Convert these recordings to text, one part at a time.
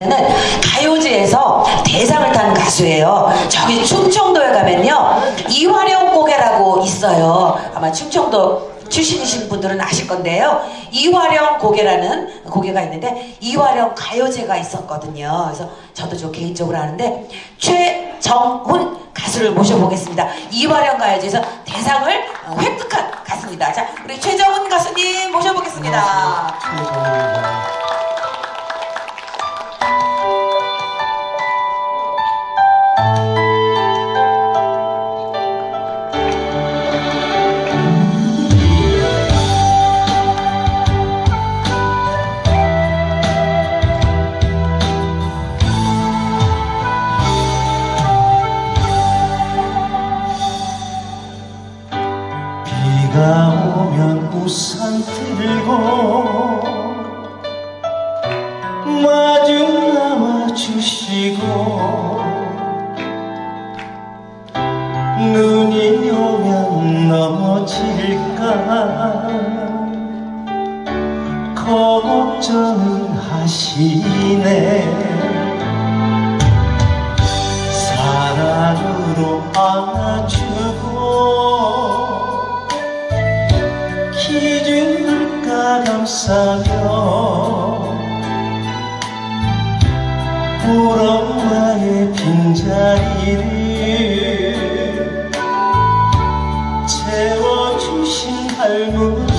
는 가요제에서 대상을 탄 가수예요. 저기 충청도에 가면요 이화령 고개라고 있어요. 아마 충청도 출신이신 분들은 아실 건데요. 이화령 고개라는 고개가 있는데 이화령 가요제가 있었거든요. 그래서 저도 좀 개인적으로 아는데 최정훈 가수를 모셔보겠습니다. 이화령 가요제에서 대상을 어, 획득한 가수입니다. 자, 우리 최정훈 가수님 모셔보겠습니다. 비가 오면 우산 들고 마중 나와 주시고 눈이 오면 넘어질까 걱정을 하시네. 사랑으로 안아 감싸며 울 엄마의 빈자리를 채워주신 할머니.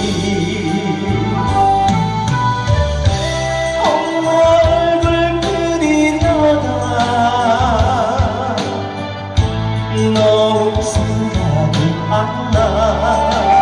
너무 생각이 안나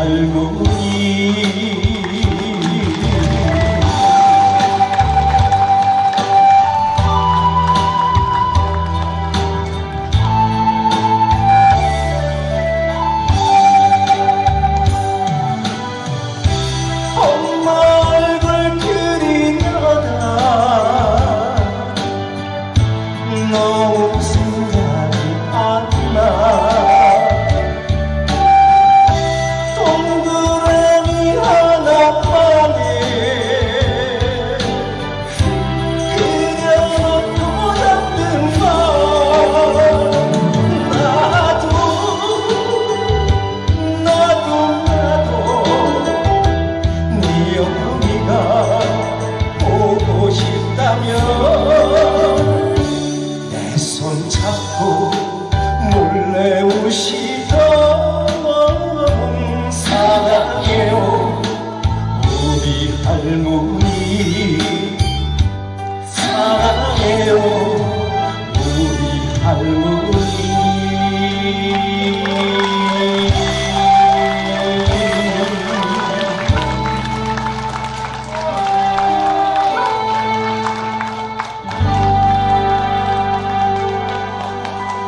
algo 싶던 사랑해요. 우리 할머니.